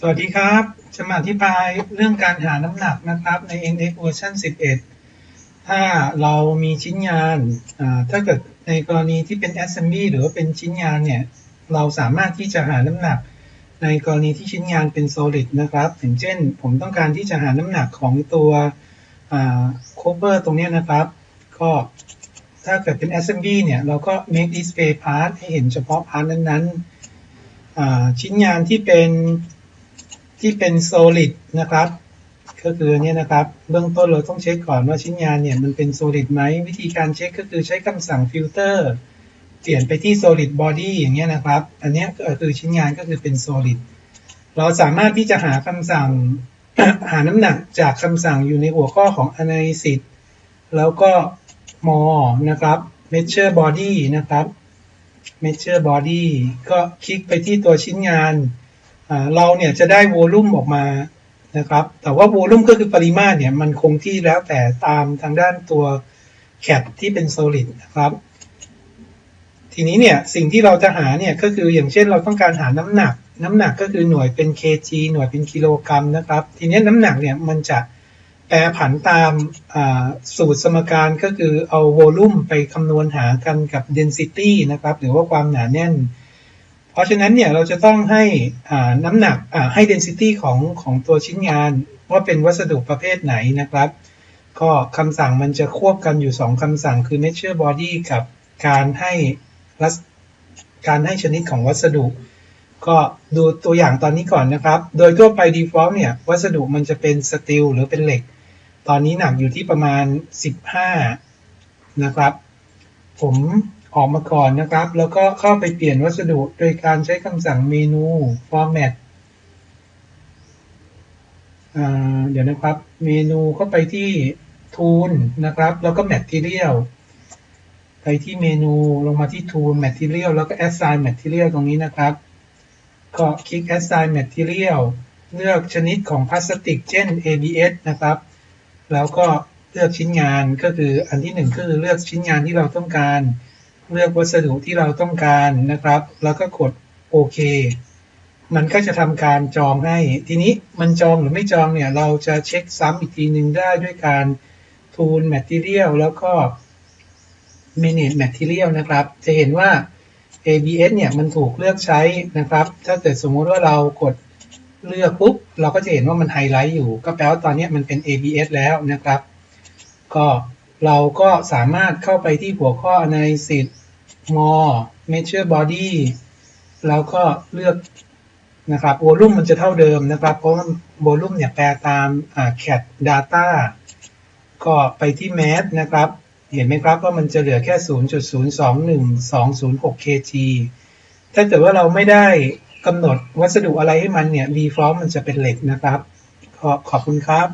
สวัสดีครับ จะมาอธิบายเรื่องการหาน้ำหนักนะครับใน NX เวอร์ชัน11 ถ้าเรามีชิ้นงาน ถ้าเกิดในกรณีที่เป็น assembly หรือว่าเป็นชิ้นงานเนี่ย เราสามารถที่จะหาน้ำหนัก ในกรณีที่ชิ้นงานเป็น solid นะครับอย่างเช่น ผมต้องการที่จะหาน้ำหนักของตัว cover ตรงนี้นะครับ ก็ถ้าเกิดเป็น assembly เนี่ย เราก็ make display part ให้เห็นเฉพาะ part นั้นๆ ชิ้นงานที่เป็น ที่เป็น solid นะครับ ก็คือเนี่ยนะครับ เบื้องต้นเราต้องเช็คก่อนว่าชิ้นงานเนี่ยมันเป็น solid ไหม วิธีการเช็คก็คือใช้คำสั่ง filter เปลี่ยนไปที่ solid body อย่างเงี้ยนะครับ อันนี้ก็คือชิ้นงานก็คือเป็น solid เราสามารถที่จะหาคำสั่งหาน้ำหนักจากคำสั่งอยู่ในหัวข้อของ analysis แล้วก็ more นะครับ measure body นะครับ measure body ก็คลิกไปที่ตัวชิ้นงาน เราเนี่ยจะได้โวลูมออกมานะครับ แต่ว่าโวลูมก็คือปริมาตรเนี่ยมันคงที่แล้วแต่ตามทางด้านตัวแคปที่เป็น solid นะครับ ทีนี้เนี่ยสิ่งที่เราจะหาเนี่ยก็คืออย่างเช่นเราต้องการหาน้ำหนัก น้ำหนักก็คือหน่วยเป็น kg หน่วยเป็นกิโลกรัมนะครับ ทีนี้น้ำหนักเนี่ยมันจะแปรผันตามสูตรสมการก็คือเอาโวลูมไปคำนวณหากันกับ density นะครับ หรือว่าความหนาแน่น เพราะฉะนั้นเนี่ยเราจะต้องให้น้ำหนักให้ density ของของตัวชิ้นงานว่าเป็นวัสดุประเภทไหนนะครับ ก็คำสั่งมันจะควบกันอยู่ 2คำสั่งคือ measure body กับการให้ลักษการให้ชนิดของวัสดุ ก็ดูตัวอย่างตอนนี้ก่อนนะครับ โดยทั่วไป default เนี่ย วัสดุมันจะเป็นสตีลหรือเป็นเหล็ก ตอนนี้หนักอยู่ที่ประมาณ 15 นะครับ ผม ออกมาก่อนนะครับ แล้วก็เข้าไปเปลี่ยนวัสดุโดยการใช้คำสั่งเมนู format เดี๋ยวนะครับเมนูเข้าไปที่ tool นะครับ แล้วก็ material ไปที่เมนูลงมาที่ tool material แล้วก็ assign material ตรงนี้นะครับ ก็คลิก assign material เลือกชนิดของพลาสติกเช่น ABS นะครับ แล้วก็เลือกชิ้นงานก็คืออันที่หนึ่งก็คือเลือกชิ้นงานที่เราต้องการ เลือกวัสดุที่เราต้องการนะครับ แล้วก็กดโอเค มันก็จะทำการจองให้ ทีนี้มันจองหรือไม่จองเนี่ย เราจะเช็คซ้ำอีกทีหนึ่งได้ด้วยการ tool material แล้วก็ manage material นะครับ จะเห็นว่า ABS เนี่ยมันถูกเลือกใช้นะครับ ถ้าเกิดสมมุติว่าเรากดเลือกปุ๊บ เราก็จะเห็นว่ามันไฮไลท์อยู่ ก็แปลว่าตอนนี้มันเป็น ABS แล้วนะครับ ก็ เราก็สามารถเข้าไปที่หัวข้อ analysis more measure body แล้วก็เลือกนะครับวอลุ่มมันจะเท่าเดิมนะครับ เพราะว่าวอลุ่มเนี่ยแปลตาม cat data ก็ไปที่ math นะครับ เห็นไหมครับว่ามันจะเหลือแค่ 0.021206 kg ถ้าเกิดว่าเราไม่ได้กำหนดวัสดุอะไรให้มันเนี่ย default มันจะเป็นเหล็กนะครับ ขอขอบคุณครับ